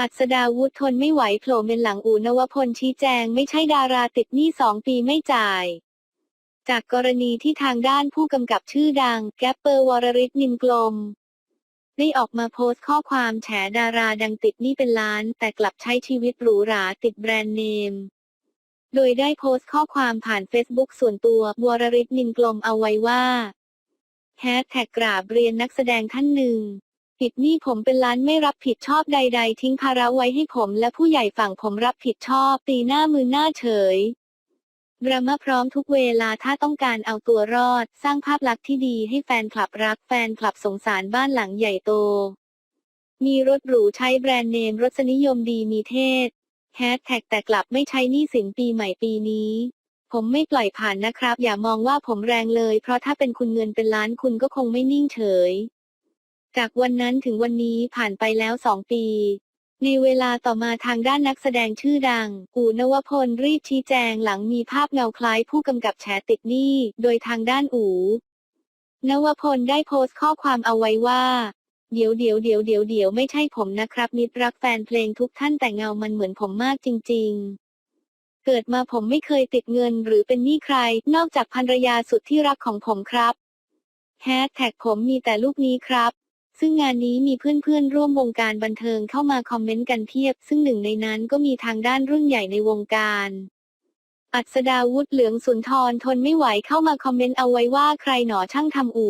อัศดาวุฒทนไม่ไหวโผล่เมนหลังอูนวพลชี้แจงไม่ใช่ดาราติดหนี้สองปีไม่จ่าย จากกรณีที่ทางด้านผู้กำกับชื่อดัง แกปเปอร์วรริศนินกลม ได้ออกมาโพสต์ข้อความแฉดาราดังติดหนี้เป็นล้าน แต่กลับใช้ชีวิตหรูหราติดแบรนด์เนม โดยได้โพสต์ข้อความผ่านเฟซบุ๊กส่วนตัววรริศนินกลมเอาไว้ว่าแฮชแท็กกราบเรียนนักแสดงท่านหนึ่ง ผิดหนี้ผมเป็นล้านไม่รับผิดชอบใด ๆ ทิ้งภาระไว้ให้ผมและผู้ใหญ่ฝั่งผมรับผิดชอบ ตีหน้ามือหน้าเฉยดรามาพร้อมทุกเวลาถ้าต้องการเอาตัวรอด สร้างภาพลักษณ์ที่ดีให้แฟนคลับรักแฟนคลับสงสารบ้านหลังใหญ่โต มีรถหรูใช้แบรนด์เนมรสนิยมดีมีเทศแฮชแท็กแต่กลับไม่ใช้นี้สินปีใหม่ปีนี้ ผมไม่ปล่อยผ่านนะครับ อย่ามองว่าผมแรงเลย เพราะถ้าเป็นคุณเงินเป็นล้านคุณก็คงไม่นิ่งเฉย จากวันนั้นถึงวันนี้ผ่านไปแล้วสองปีในเวลาต่อมาทางด้านนักแสดงชื่อดัง อู่นวพลรีบชี้แจงหลังมีภาพเงาคล้ายผู้กำกับแฉติดหนี้ โดยทางด้านอู่นวพลได้โพสต์ข้อความเอาไว้ว่า เดี๋ยวเดี๋ยวเดี๋ยวเดี๋ยวเดี๋ยวไม่ใช่ผมนะครับมิตรรักแฟนเพลงทุกท่านแต่เงามันเหมือนผมมากจริง ๆ เกิดมาผมไม่เคยติดเงินหรือเป็นหนี้ใคร นอกจากภรรยาสุดที่รักของผมครับแฮชแท็กผมมีแต่ลูกนี้ครับ ซึ่งงานนี้มีเพื่อนๆ ร่วมวงการบันเทิงเข้ามาคอมเมนต์กันเพียบ ซึ่งหนึ่งในนั้นก็มีทางด้านรุ่นใหญ่ในวงการ อัศดาวุฒิเหลืองสุนทรทนไม่ไหวเข้ามาคอมเมนต์เอาไว้ว่าใครหนอช่างทำอู